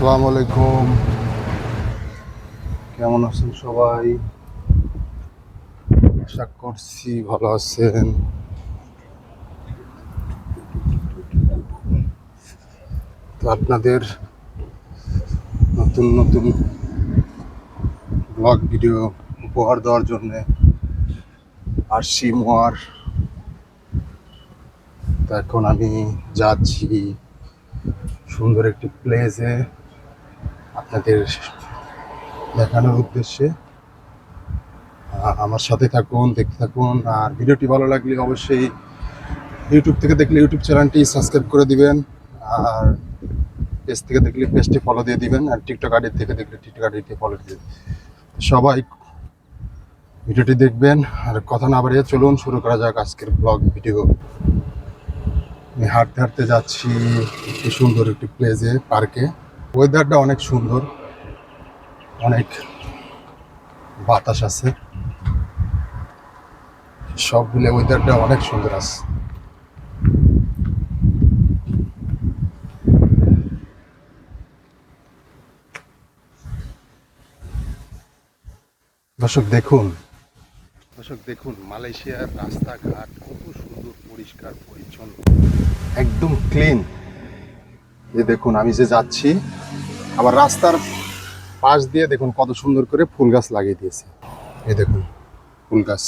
আসসালামু আলাইকুম। কেমন আছেন সবাই? আশা করছি ভালো আছেন। তো আপনাদের নতুন নতুন ব্লগ ভিডিও উপহার দেওয়ার জন্যে আসছি মোয়ার। তো এখন আমি যাচ্ছি সুন্দর একটি প্লেসে আপনাদের দেখানোর উদ্দেশ্যে আমার সাথে থাকুন, দেখতে থাকুন, আর ভিডিওটি ভালো লাগলে অবশ্যই ইউটিউব থেকে দেখলে ইউটিউব চ্যানেলটি সাবস্ক্রাইব করে দিবেন, আর পেজ থেকে দেখলে পেজটি ফলো দিয়ে দিবেন, আর টিকটক আইডি থেকে দেখলে টিকটক আইডিটি ফলো দিয়ে সবাই ভিডিওটি দেখবেন, আর কথা না বাড়িয়ে চলুন, শুরু করা যাক আজকের ব্লগ ভিডিও আমি হাঁটতে হাঁটতে যাচ্ছি, একটি সুন্দর একটি প্লেসে পার্কে ওয়েদারটা অনেক সুন্দর। অনেক বাতাস আছে। সব মিলে ওয়েদারটা অনেক সুন্দর আছে। দর্শক দেখুন। দর্শক দেখুন মালয়েশিয়ার রাস্তাঘাট কত সুন্দর পরিষ্কার পরিচ্ছন্ন। একদম ক্লিন এই দেখুন, আমি যে যাচ্ছি, আবার রাস্তার পাশ দিয়ে দেখুন কত সুন্দর করে ফুল গাছ লাগিয়ে দিয়েছে। এই দেখুন, ফুল গাছ।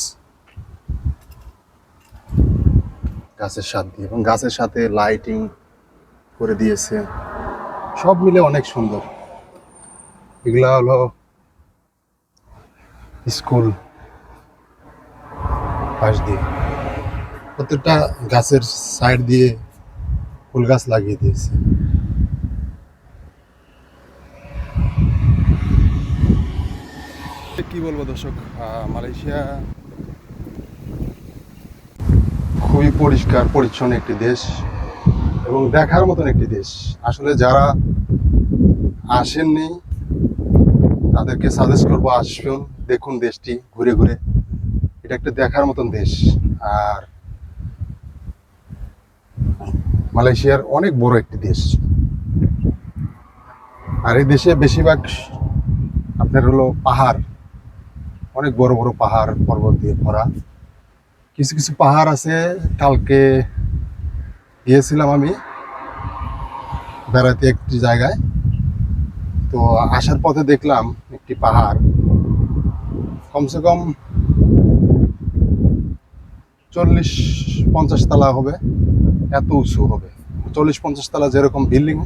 গাছের সাথে এবং গাছের সাথে লাইটিং করে দিয়েছে। সব মিলে অনেক সুন্দর। এগুলা হলো স্কুল পাশ দিয়ে। প্রত্যেকটা গাছের সাইড দিয়ে ফুল গাছ লাগিয়ে দিয়েছে। কি বলব দর্শক? মালয়েশিয়া খুবই পরিষ্কার, পরিচ্ছন্ন একটি দেশ এবং দেখার মতন একটি দেশ। আসলে যারা আসেননি, তাদেরকে সাজেস্ট করব আসুন দেখুন দেশটি ঘুরে ঘুরে। এটা একটা দেখার মতন দেশ। আর মালয়েশিয়ার অনেক বড় একটি দেশ। আর এই দেশে বেশিরভাগ আপনার হলো পাহাড়। অনেক বড় বড় পাহাড় পর্বত দিয়ে ভরা। কিছু কিছু পাহাড় আছে, কালকে গিয়েছিলাম আমি বেড়াতে একটি জায়গায়। তো আসার পথে দেখলাম একটি পাহাড়। কমসে কম চল্লিশ পঞ্চাশ তলা হবে, এত উঁচু হবে। চল্লিশ পঞ্চাশ তলা যেরকম বিল্ডিং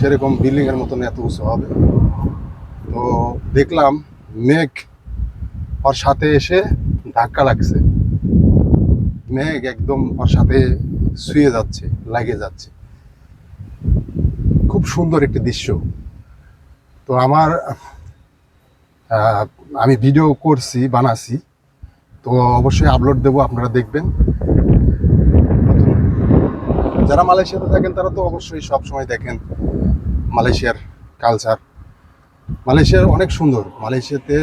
সেরকম বিল্ডিং এর মতন এত উঁচু হবে। তো দেখলাম মেঘ ওর সাথে এসে ধাক্কা লাগছে। মেঘ একদম ওর সাথে শুয়ে যাচ্ছে লাগে যাচ্ছে। খুব সুন্দর একটি দৃশ্য। তো আমার আমি ভিডিও করছি বানাছি তো অবশ্যই আপলোড দেবো, আপনারা দেখবেন। যারা মালয়েশিয়াতে থাকেন, তারা তো অবশ্যই সব সময় দেখেন মালয়েশিয়ার কালচার মালয়েশিয়ার অনেক সুন্দর। মালয়েশিয়াতে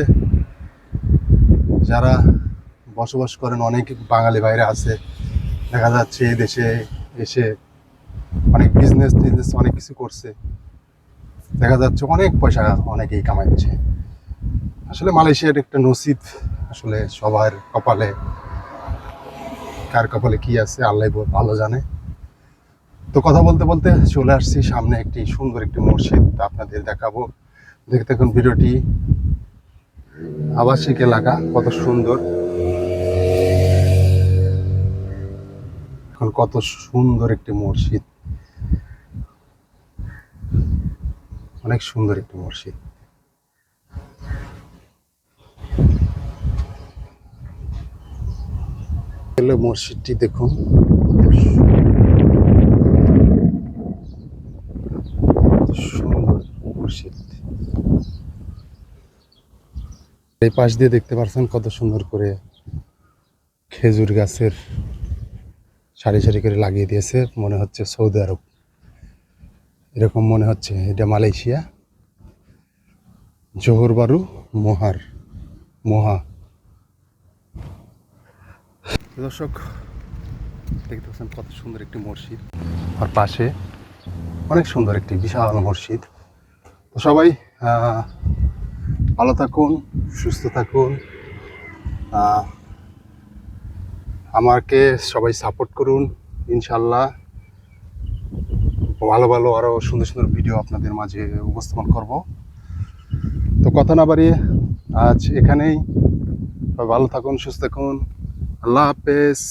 যারা বসবাস করেন, অনেক বাঙালি বাইরে আছে। দেখা যাচ্ছে এই দেশে এসে অনেক বিজনেস টিজনেস অনেক কিছু করছে। দেখা যাচ্ছে অনেক পয়সা অনেকেই কামাচ্ছে। আসলে মালয়েশিয়ার একটা নসিব আসলে সবার কপালে। কার কপালে কি আছে আল্লাহ ভালো জানে। তো কথা বলতে বলতে চলে আসছি সামনে একটি সুন্দর একটি মসজিদ আপনাদের দেখাবো। দেখতে থাকুন ভিডিওটি। আবাসিক এলাকা, কত সুন্দর। এখন কত সুন্দর একটি মসজিদ। অনেক সুন্দর একটি মসজিদ। মসজিদটি দেখুন কত সু- কত সুন্দর মসজিদ এই পাশ দিয়ে দেখতে পাচ্ছেন কত সুন্দর করে খেজুর গাছের সারি সারি করে লাগিয়ে দিয়েছে, মনে হচ্ছে সৌদি আরব। এরকম মনে হচ্ছে, এটা মালয়েশিয়া। জোহর বারু, মোহার, মোহা। দর্শক, দেখতে পাচ্ছেন কত সুন্দর একটি মসজিদ। আর পাশে অনেক সুন্দর একটি বিশাল মসজিদ। তো সবাই ভালো থাকুন, সুস্থ থাকুন। আমাকে সবাই সাপোর্ট করুন, ইনশাল্লাহ। ভালো ভালো আরও সুন্দর সুন্দর ভিডিও আপনাদের মাঝে উপস্থাপন করব। তো কথা না বাড়িয়ে আজ এখানেই। ভালো থাকুন, সুস্থ থাকুন। আল্লাহ হাফেজ।